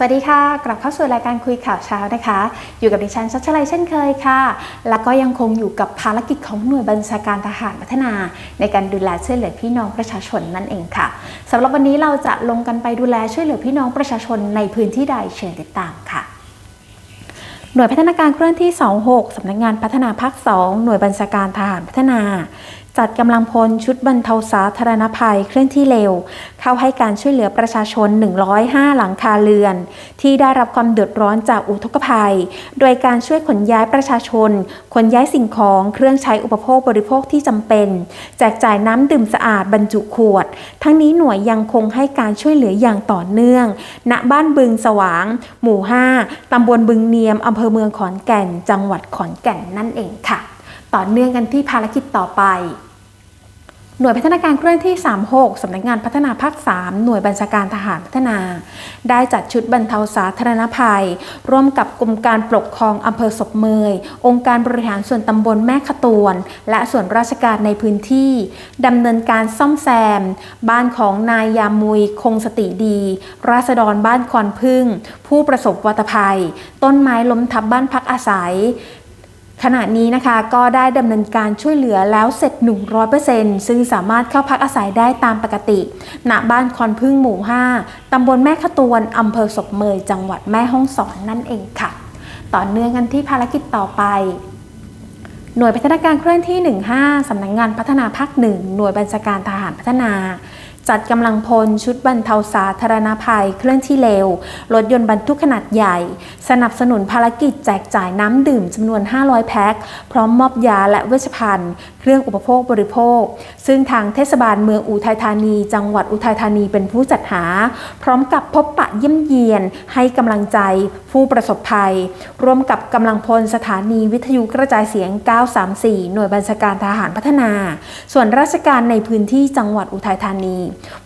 สวัสดีค่ะ กลับเข้าสู่รายการคุยข่าวเช้านะคะ อยู่กับดิฉันชัชลัยเช่นเคยค่ะ แล้วก็ยังคงอยู่กับภารกิจของหน่วยบัญชาการทหารพัฒนา ในการดูแลช่วยเหลือพี่น้องประชาชนนั่นเองค่ะสำหรับวันนี้เราจะลงกันไปดูแลช่วยเหลือพี่น้องประชาชนในพื้นที่ใดเชิญติดตามค่ะหน่วยพัฒนาการเคลื่อนที่ 26 สำนักงานพัฒนาภาค 2 หน่วยบัญชาการทหารพัฒนา จัดกำลังพลชุดบรรเทาสาธารณภัยเคลื่อนที่เร็ว เข้าให้การช่วยเหลือประชาชน 105 หลังคาเรือน ที่ได้รับความเดือดร้อนจากอุทกภัย โดยการช่วยขนย้ายประชาชน ขนย้ายสิ่งของเครื่องใช้อุปโภคบริโภคที่จำเป็น แจกจ่ายน้ำดื่มสะอาดบรรจุขวด ทั้งนี้หน่วยยังคงให้การช่วยเหลืออย่างต่อเนื่อง ณบ้านบึงสว่าง หมู่ 5ตำบลบึงเนียมอำเภอเมืองขอนแก่น จังหวัดขอนแก่นนั่นเองค่ะต่อเนื่องกันที่ภารกิจต่อไป หน่วยพัฒนาการเคลื่อนที่ 36 สำนักงานพัฒนาภาค 3 หน่วยบัญชาการทหารพัฒนา ได้จัดชุดบรรเทาสาธารณภัย ร่วมกับกรมการปกครองอำเภอศพเมย องค์การบริหารส่วนตำบลแม่ขตวน และส่วนราชการในพื้นที่ดำเนินการซ่อมแซม บ้านของนายยามุยคงสติดี ราษฎรบ้านคอนพึ่ง ผู้ประสบวัตภัย ต้นไม้ล้มทับบ้านพักอาศัย ขณะนี้นะคะก็ได้ดำเนินการช่วยเหลือแล้วเสร็จ 100%ซึ่งสามารถเข้าพักอาศัยได้ตามปกติ ณ บ้านคอนพึ่งหมู่ 5 ตำบลแม่ขตวนอำเภอศพเมย จังหวัดแม่ฮ่องสอนนั่นเองค่ะ ต่อเนื่องกันที่ภารกิจต่อไปหน่วยพัฒนาการเคลื่อนที่ 15 สำนักงงานพัฒนาภาคหนึ่ง หน่วยบัญชาการทหารพัฒนา จัดกำลังพลชุดบรรเทาสาธารณภัยเคลื่อนที่เร็ว รถยนต์บรรทุกขนาดใหญ่ สนับสนุนภารกิจแจกจ่ายน้ำดื่มจำนวน 500 แพ็ค พร้อมมอบยาและเวชภัณฑ์ เครื่องอุปโภคบริโภค ซึ่งทางเทศบาลเมืองอุทัยธานี จังหวัดอุทัยธานีเป็นผู้จัดหา พร้อมกับพบปะเยี่ยมเยียน ให้กำลังใจผู้ประสบภัย ร่วมกับกำลังพลสถานีวิทยุกระจายเสียง 934 หน่วยบัญชาการทหารพัฒนา ส่วนราชการในพื้นที่จังหวัดอุทัยธานี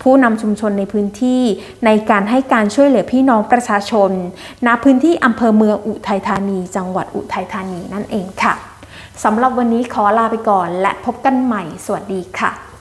ผู้นำชุมชนในพื้นที่ในการให้การช่วยเหลือพี่น้องประชาชน ณพื้นที่อำเภอเมืองอุทัยธานี จังหวัดอุทัยธานีนั่นเองค่ะสำหรับวันนี้ขอลาไปก่อนและพบกันใหม่ สวัสดีค่ะ